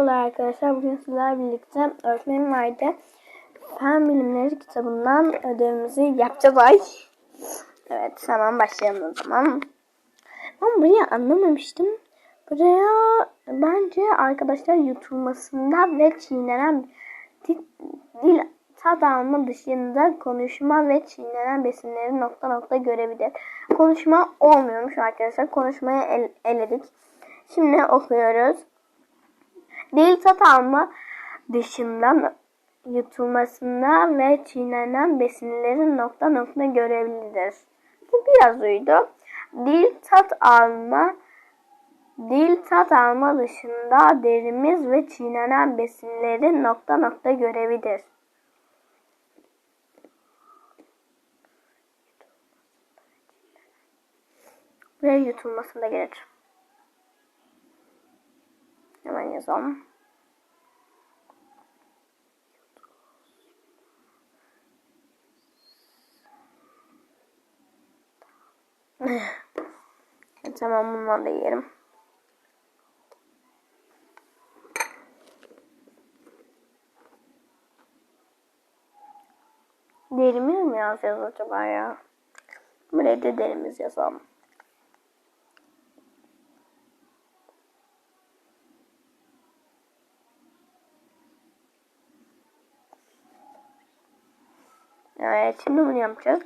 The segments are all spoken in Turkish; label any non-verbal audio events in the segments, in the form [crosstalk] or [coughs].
Merhaba arkadaşlar. Bugün sizlerle birlikte öğretmenim vardı. Fen bilimleri kitabından ödevimizi yapacağız ay. Evet hemen başlayalım o zaman. Ben burayı anlamamıştım. Buraya bence arkadaşlar yutulmasında ve çiğnenen dil, dil tat alma dışında konuşma ve çiğnenen besinleri nokta nokta görebilir. Konuşma olmuyormuş arkadaşlar. Konuşmayı el, eledik. Şimdi okuyoruz. Dil tat alma dışında yutulmasında ve çiğnenen besinlerin nokta nokta görevlidir. Bu biraz uydu. Dil tat alma Dil tat alma dışında derimiz ve çiğnenen besinlerin nokta nokta görevidir. Ve yutulmasında gelir. Hemen yazalım. [laughs] E, tamam bundan da yiyelim. Derimiz mi yazacağız acaba ya? Buraya da derimiz yazalım. Evet şimdi bunu yapacağız.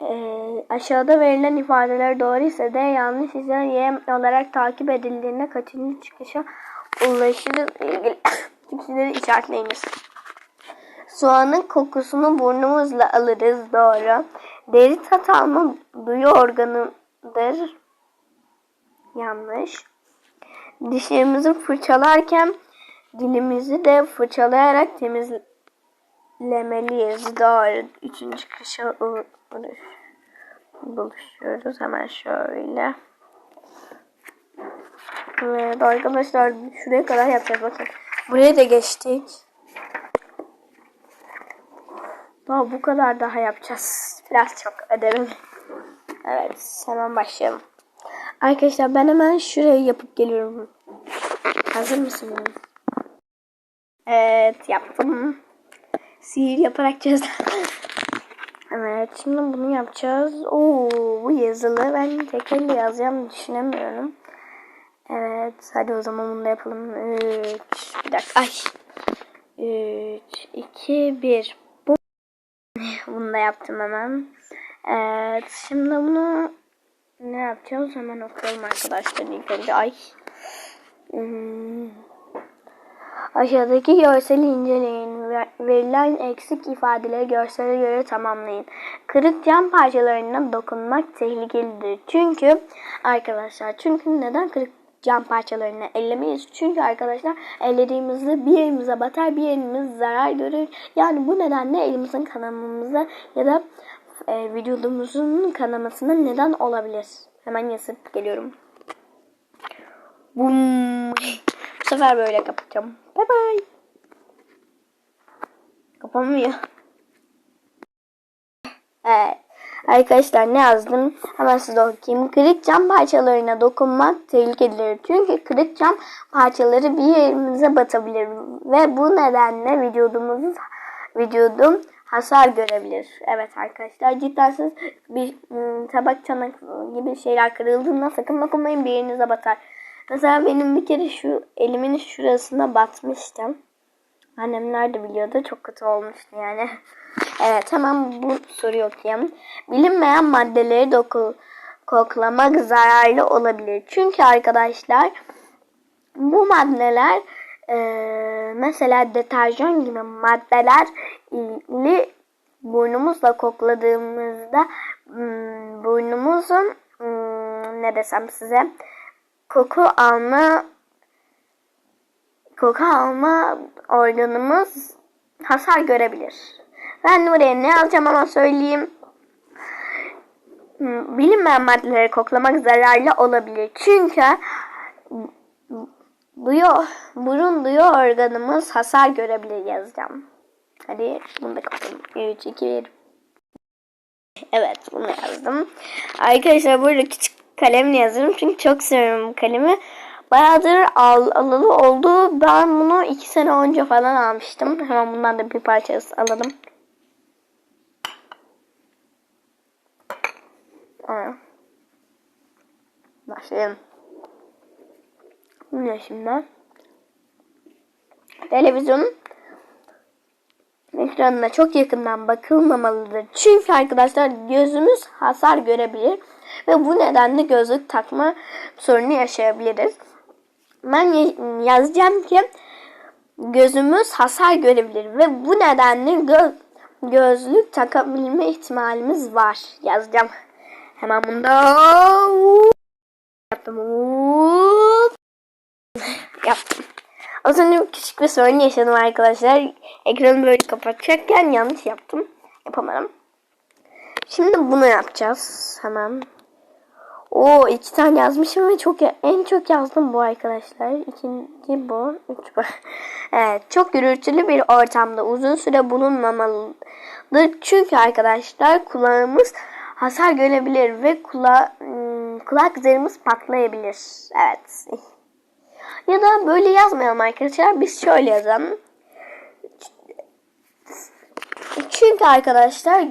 Ee, aşağıda verilen ifadeler doğru ise de yanlış ise y olarak takip edildiğinde kaçıncı çıkışa ulaşırız ilgili [coughs] cipsleri işaretleyiniz. Soğanın kokusunu burnumuzla alırız doğru. Deri tat alma duyu organıdır. Yanlış. Dişlerimizi fırçalarken dilimizi de fırçalayarak temizlemeliyiz. Doğru. Üçüncü kışa buluşuyoruz. Hemen şöyle. Evet arkadaşlar şuraya kadar yapacağız bakın. Buraya da geçtik. Daha bu kadar daha yapacağız. Biraz çok ödevim. Evet hemen başlayalım. Arkadaşlar ben hemen şurayı yapıp geliyorum. Hazır mısınız? Evet yaptım. Sihir yaparak çözdüm. [laughs] evet şimdi bunu yapacağız. Oo bu yazılı. Ben tek elle yazacağım düşünemiyorum. Evet hadi o zaman bunu da yapalım. 3 bir dakika. Ay. 3 2 1 Bu [laughs] bunu da yaptım hemen. Evet şimdi bunu ne yapacağız hemen okuyalım arkadaşlar ilk önce. Ay. Hmm. Aşağıdaki görseli inceleyin. Verilen eksik ifadeleri görsele göre tamamlayın. Kırık cam parçalarına dokunmak tehlikelidir. Çünkü arkadaşlar çünkü neden kırık cam parçalarını ellemeyiz? Çünkü arkadaşlar ellediğimizde bir elimize batar bir elimiz zarar görür. Yani bu nedenle elimizin kanamamıza ya da e, vücudumuzun kanamasına neden olabilir. Hemen yazıp geliyorum. Bum. Bu sefer böyle kapatacağım. Bye bye. Kapanmıyor. Evet. Arkadaşlar ne yazdım? Hemen size okuyayım. Kırık cam parçalarına dokunmak tehlikelidir. Çünkü kırık cam parçaları bir yerimize batabilir. Ve bu nedenle vücudumuz vücudum hasar görebilir. Evet arkadaşlar cidden siz bir ıı, tabak çanak gibi şeyler kırıldığında sakın dokunmayın bir yerinize batar. Mesela benim bir kere şu elimin şurasına batmıştım. Annemler de biliyordu. Çok kötü olmuştu yani. [laughs] evet hemen bu soruyu okuyayım. Bilinmeyen maddeleri doku, koklamak zararlı olabilir. Çünkü arkadaşlar bu maddeler e, mesela deterjan gibi maddeler ili burnumuzla kokladığımızda hmm, burnumuzun hmm, ne desem size koku alma koku alma organımız hasar görebilir. Ben buraya ne alacağım ama söyleyeyim. Hmm, Bilinmeyen maddeleri koklamak zararlı olabilir. Çünkü duyu, burun duyu organımız hasar görebilir yazacağım. Hadi bunu da kapatalım. 3, 2, 1. Evet bunu yazdım. Arkadaşlar burada küçük kalemle yazıyorum. Çünkü çok seviyorum kalemi. bayağıdır al, alalı oldu. Ben bunu iki sene önce falan almıştım. Hemen bundan da bir parça alalım. Aa. Başlayalım. Bu ne şimdi? Televizyonun ekranına çok yakından bakılmamalıdır. Çünkü arkadaşlar gözümüz hasar görebilir ve bu nedenle gözlük takma sorunu yaşayabiliriz. Ben yazacağım ki gözümüz hasar görebilir ve bu nedenle gö gözlük takabilme ihtimalimiz var. Yazacağım. Hemen bunda yaptım. Yaptım. Az önce küçük bir sorun yaşadım arkadaşlar. Ekranı böyle kapatacakken yanlış yaptım. Yapamadım. Şimdi bunu yapacağız. Hemen. O iki tane yazmışım ve çok en çok yazdım bu arkadaşlar. İkinci bu, üç bu. [laughs] Evet, çok gürültülü bir ortamda uzun süre bulunmamalıdır. Çünkü arkadaşlar kulağımız hasar görebilir ve kula, kulak zarımız patlayabilir. Evet. Ya da böyle yazmayalım arkadaşlar. Biz şöyle yazalım. Çünkü arkadaşlar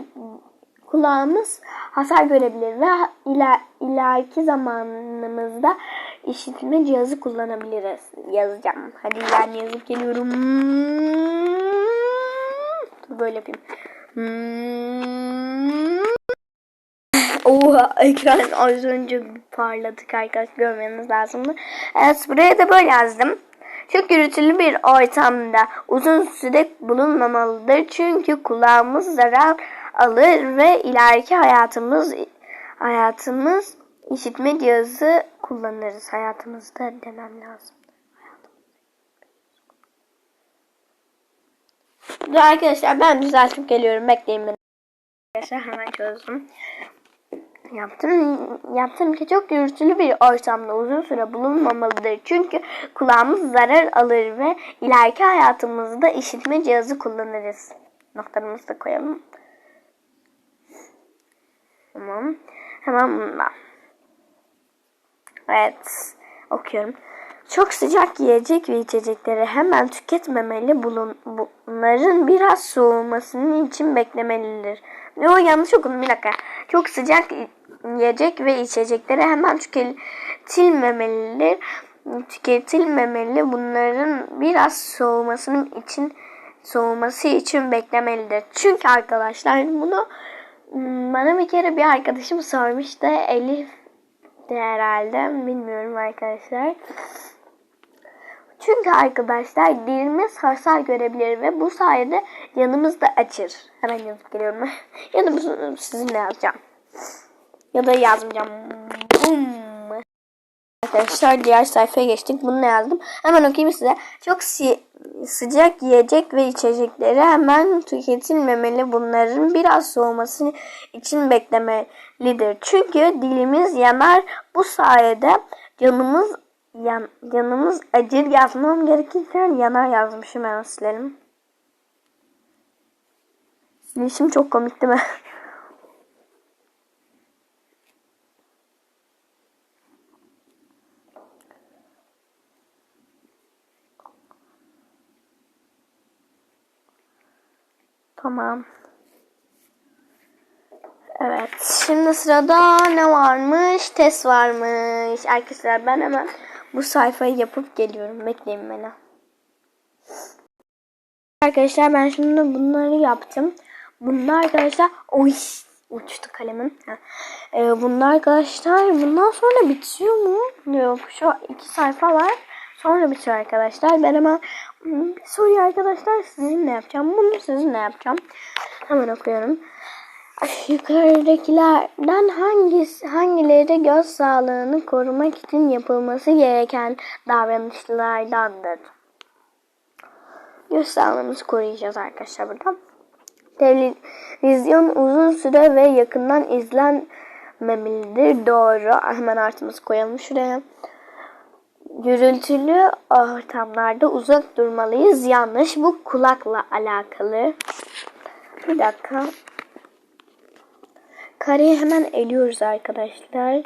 kulağımız hasar görebilir ve iler, ileriki zamanımızda işitme cihazı kullanabiliriz. Yazacağım. Hadi ben yazıp geliyorum. Dur böyle yapayım. Oha ekran az önce parladık arkadaşlar görmeniz lazımdı. Evet buraya da böyle yazdım. Çok gürültülü bir ortamda uzun süre bulunmamalıdır. Çünkü kulağımız zarar alır ve ileriki hayatımız hayatımız işitme cihazı kullanırız. Hayatımızda demem lazım. Dur arkadaşlar ben düzeltip geliyorum. Bekleyin beni. Arkadaşlar hemen çözdüm. Yaptım, yaptım ki çok gürültülü bir ortamda uzun süre bulunmamalıdır. Çünkü kulağımız zarar alır ve ileriki hayatımızda işitme cihazı kullanırız. Noktalarımızı da koyalım. Tamam. Hemen bundan. Evet. Okuyorum. Çok sıcak yiyecek ve içecekleri hemen tüketmemeli. Bulun, bunların biraz soğumasının için beklemelidir. Yo yanlış okudum bir dakika. Çok sıcak yiyecek ve içecekleri hemen tüketilmemelidir. Tüketilmemeli. Bunların biraz soğumasının için soğuması için beklemelidir. Çünkü arkadaşlar bunu bana bir kere bir arkadaşım sormuştu. Elif de herhalde. Bilmiyorum arkadaşlar. Çünkü arkadaşlar dilimiz hasar görebilir ve bu sayede yanımız da açır. Hemen yazıp geliyorum. [laughs] ya da sizinle yazacağım. Ya da yazmayacağım. Bum. Arkadaşlar diğer sayfaya geçtik. Bunu ne yazdım? Hemen okuyayım size. Çok si sıcak yiyecek ve içecekleri hemen tüketilmemeli. Bunların biraz soğuması için beklemelidir. Çünkü dilimiz yanar. Bu sayede canımız yan, canımız acır yazmam gerekirken yanar yazmışım hemen silelim. Silişim çok komik değil mi? [laughs] Tamam. Evet. Şimdi sırada ne varmış? Test varmış. Arkadaşlar ben hemen bu sayfayı yapıp geliyorum. Bekleyin beni. Arkadaşlar ben şimdi bunları yaptım. Bunlar arkadaşlar oy uçtu kalemim. Ee, bunlar arkadaşlar bundan sonra bitiyor mu? Yok şu iki sayfa var. Sonra bitiyor arkadaşlar. Ben hemen bir soruyu arkadaşlar sizinle yapacağım. Bunu sizinle yapacağım. Hemen okuyorum. Yukarıdakilerden hangisi, hangileri göz sağlığını korumak için yapılması gereken davranışlardandır? Göz sağlığımızı koruyacağız arkadaşlar burada. Televizyon uzun süre ve yakından izlenmemelidir. Doğru. Hemen artımızı koyalım şuraya. Gürültülü ortamlarda uzak durmalıyız. Yanlış. Bu kulakla alakalı. Bir dakika. Kareyi hemen eliyoruz arkadaşlar.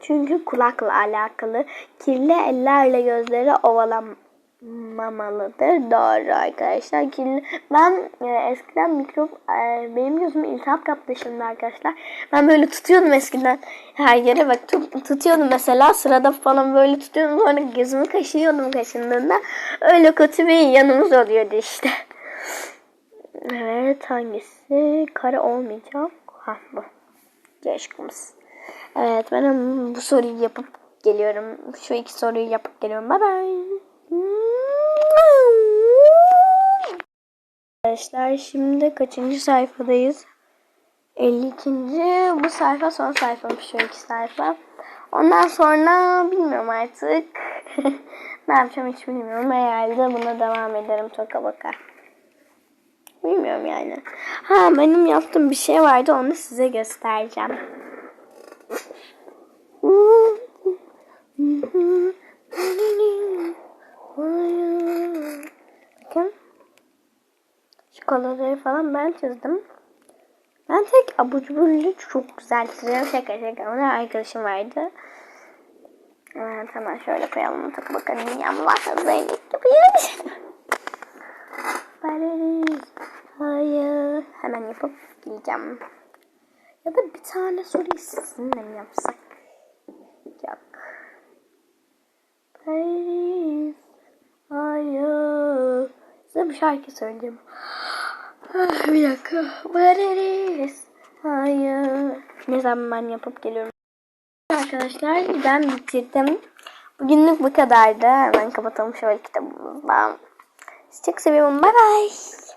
Çünkü kulakla alakalı. Kirli ellerle gözleri ovalamamalıdır. Doğru arkadaşlar. Kirli... Ben e, eskiden mikrop e, benim gözüme iltihap kaptı şimdi arkadaşlar. Ben böyle tutuyordum eskiden her yere bak tut, tutuyordum mesela sırada falan böyle tutuyordum sonra gözümü kaşıyordum kaşındığında öyle kötü bir yanımız oluyordu işte. Evet hangisi? Kare olmayacak. Ha bu. Şıkkımız. Evet ben bu soruyu yapıp geliyorum. Şu iki soruyu yapıp geliyorum. Bye bye. Arkadaşlar şimdi kaçıncı sayfadayız? 52. Bu sayfa son sayfam şu iki sayfa. Ondan sonra bilmiyorum artık. [laughs] ne yapacağım hiç bilmiyorum. Herhalde buna devam ederim toka baka. Bilmiyorum yani. Ha benim yaptığım bir şey vardı onu size göstereceğim. [laughs] Kolları falan ben çizdim. Ben tek abur cuburlu çok güzel çiziyorum. Şaka şaka. Ona arkadaşım vardı. Evet hemen şöyle koyalım. Takı bakalım. Dünyamı varsa Zeynep yapıyoruz. Baleriz. Hayır. Hemen yapıp geleceğim. Ya da bir tane soruyu sizinle mi yapsak? Yok. Paris. Hayır. Size bir şarkı söyleyeyim. Ah, bir dakika. Paris. Hayır. Ne zaman ben yapıp geliyorum. Arkadaşlar ben bitirdim. Bugünlük bu kadardı. Hemen kapatalım şöyle kitabımızdan. Sizi çok seviyorum. Bye bye.